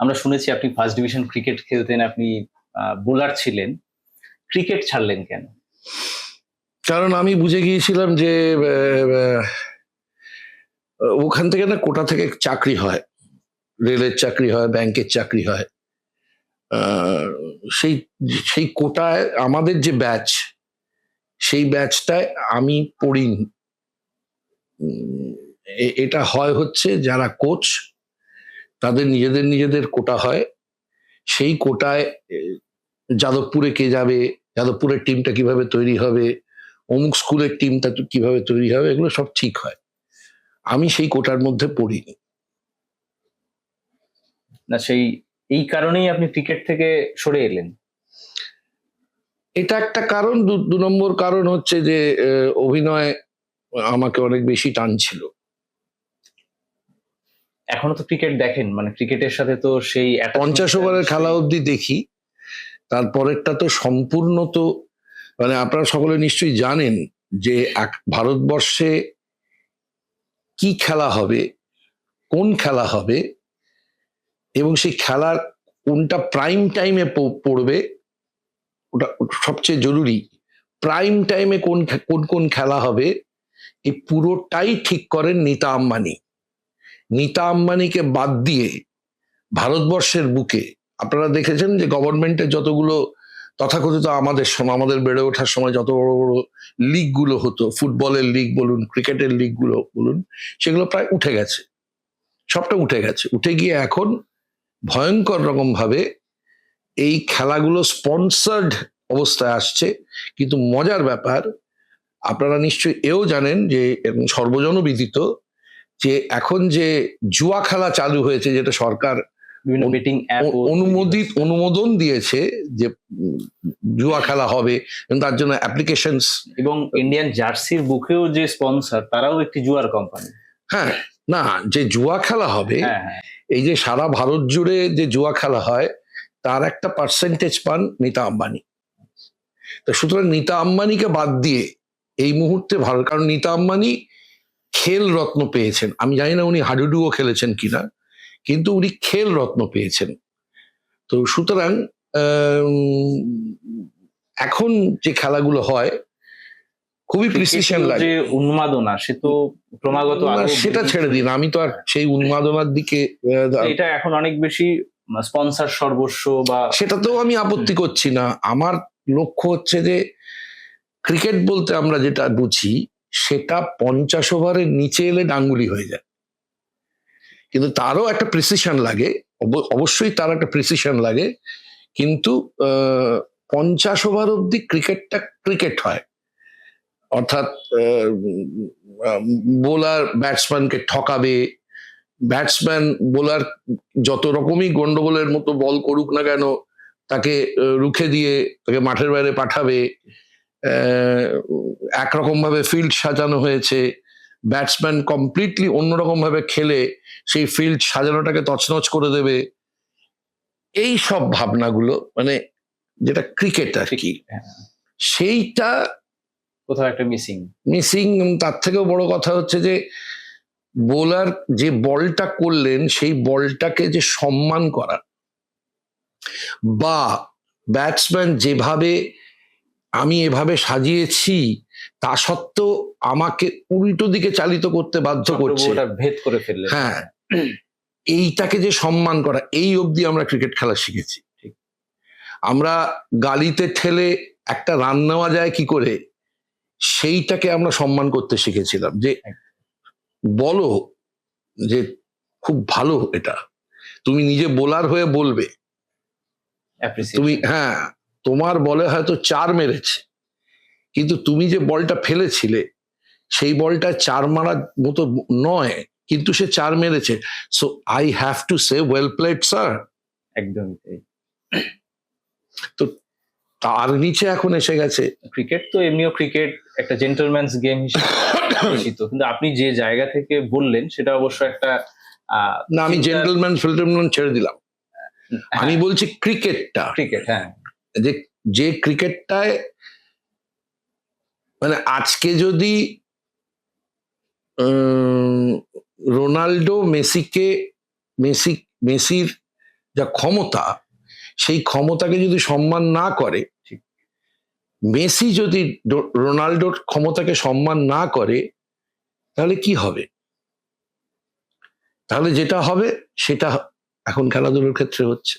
আমরা শুনেছি আপনি ফার্স্ট ডিভিশন ক্রিকেট খেলতেন, আপনি বোলার ছিলেন। ক্রিকেট ছাড়লেন কেন? কারণ আমি বুঝে গিয়েছিলাম যে ওখান থেকে না কোটা থেকে চাকরি হয়। রেলের চাকরি হয়, ব্যাংকের চাকরি হয়। সেই সেই কোটায় আমাদের যে ব্যাচ সেই ব্যাচটায় আমি পড়িনি। এটা হয় হচ্ছে যারা কোচ তাদের নিজেদের নিজেদের কোটা হয়। সেই কোটায় যাদবপুরে কে যাবে যাদবপুরের টিমটা কীভাবে তৈরি হবে অমুক স্কুলের টিমটা কীভাবে তৈরি হবে এগুলো সব ঠিক হয়। আমি সেই কোটার মধ্যে পড়িনি। না সেই এই কারণেই আপনি ক্রিকেট থেকে সরে এলেন। এটা একটা কারণ দু দু নম্বর কারণ হচ্ছে যে অভিনয় আমাকে অনেক বেশি টানছিল। এখনও তো ক্রিকেট দেখেন মানে ক্রিকেটের সাথে তো সেই পঞ্চাশ ওভারের খেলা অবধি দেখি তারপরেরটা তো সম্পূর্ণ তো মানে আপনারা সকলে নিশ্চয়ই জানেন যে এক ভারতবর্ষে কি খেলা হবে কোন খেলা হবে এবং সেই খেলার কোনটা প্রাইম টাইমে পড়বে ওটা ওটা সবচেয়ে জরুরি প্রাইম টাইমে কোন কোন কোন খেলা হবে এই পুরোটাই ঠিক করেন নিতা আম্বানি। নিতা আম্বানিকে বাদ দিয়ে ভারতবর্ষের বুকে, আপনারা দেখেছেন যে গভর্নমেন্টের যতগুলো তথাকথিত আমাদের সময় আমাদের বেড়ে ওঠার সময় যত বড় বড় লিগগুলো হতো ফুটবলের লিগ বলুন ক্রিকেটের লিগগুলো বলুন, সেগুলো প্রায় উঠে গেছে। সবটা উঠে গেছে। উঠে গিয়ে এখন ভয়ঙ্কর রকম ভাবে এই খেলাগুলো স্পন্সার্ড অবস্থায় আসছে। কিন্তু মজার ব্যাপার, আপনারা নিশ্চয়ই এও জানেন যে সর্বজনবিদিত যে এখন যে জুয়া খেলা চালু হয়েছে যেটা সরকার বেটিং অনুমোদিত অনুমোদন দিয়েছে যে জুয়া খেলা হবে এবং তার জন্য অ্যাপ্লিকেশনস এবং ইন্ডিয়ান জার্সির বুকেও যে স্পন্সর তারাও একটি জুয়ার কোম্পানি হ্যাঁ না যে জুয়া খেলা হবে হ্যাঁ হ্যাঁ। এই যে সারা ভারত জুড়ে যে জুয়া খেলা হয় তার একটা পার্সেন্টেজ পান নিতা আম্বানি। তো সুতরাং নিতা আম্বানিকে বাদ দিয়ে এই মুহূর্তে ভালো কারণ নিতা আম্বানি খেল রত্ন পেয়েছেন। আমি জানি না উনি হাডুডুও খেলেছেন কিনা কিন্তু উনি খেল রত্ন পেয়েছেন। তো সুতরাং এখন যে খেলাগুলো হয় খুবই প্রিসিশন লাগে। যে উন্মাদনা সে তো ক্রমাগত সেটা ছেড়ে দিন। আমি তো আর সেই উন্মাদনার দিকে এটা এখন অনেক বেশি স্পন্সর সর্বস্ব বা সেটাতেও আমি আপত্তি করছি না। আমার লক্ষ্য হচ্ছে যে ক্রিকেট বলতে আমরা যেটা বুঝি সেটা পঞ্চাশ ওভারের নিচে এলে ডাঙ্গুলি হয়ে যায়। কিন্তু তারও একটা প্রিসিশন লাগে অবশ্যই তার একটা প্রিসিশন লাগে, কিন্তু পঞ্চাশ ওভার অব্দি ক্রিকেটটা ক্রিকেট হয়। অর্থাৎ বোলার ব্যাটসম্যানকে ঠকাবে। ব্যাটসম্যান বোলার যত রকমই গন্ডগোলের মতো বল করুক না কেন, তাকে রুখে দিয়ে, তাকে মাঠের বাইরে পাঠাবে। একরকম ভাবে ফিল্ড সাজানো হয়েছে। ব্যাটসম্যান কমপ্লিটলি অন্যরকম ভাবে খেলে সেই ফিল্ড সাজানোটাকে তছনছ করে দেবে। এই সব ভাবনাগুলো মানে যেটা ক্রিকেট আর কি হ্যাঁ, সেইটা কোথাও একটা মিসিং মিসিং তার থেকেও বড় কথা হচ্ছে যে বোলার যে বলটা করলেন সেই বলটাকে যে সম্মান করা বা ব্যাটসম্যান যেভাবে আমি এভাবে সাজিয়েছি তা সত্ত্বেও আমাকে উল্টো দিকে চালিত করতে বাধ্য করছে। ওটা ভেদ করে ফেললে হ্যাঁ। এইটাকে যে সম্মান করা এই অবধি আমরা ক্রিকেট খেলা শিখেছি। ঠিক। আমরা গালিতে ঠেলে একটা রান নেওয়া যায় কি করে? সেইটাকে আমরা সম্মান করতে শিখেছিলাম যে বলো যে খুব ভালো এটা। তুমি নিজে বোলার হয়ে বলবে। তুমি হ্যাঁ। তোমার বলে হয়তো চার মেরেছে। কিন্তু তুমি যে বলটা ফেলেছিলে সেই বলটা চার মারার মতো নয় কিন্তু সে চার মেরেছে। So I have to say well played sir একদমই তাই। তার নিচে এখন এসে গেছে। ক্রিকেট তো এমনিও ক্রিকেট একটা জেন্টলম্যানস গেম হিসেবে পরিচিত। কিন্তু আপনি যে জায়গা থেকে বললেন সেটা অবশ্য একটা না আমি জেন্টলম্যান ফিল্টলম্যান ছেড়ে দিলাম। হ্যাঁ, আমি বলছি ক্রিকেটটা ক্রিকেট হ্যাঁ। যে যে ক্রিকেটটায় মানে আজকে যদি রোনাল্ডো মেসিকে, মেসি, মেসির যা ক্ষমতা, সেই ক্ষমতাকে যদি সম্মান না করে মেসি যদি রোনাল্ডোর ক্ষমতাকে সম্মান না করে, তাহলে কি হবে? তাহলে যেটা হবে, সেটা এখন খেলাধুলোর ক্ষেত্রে হচ্ছে।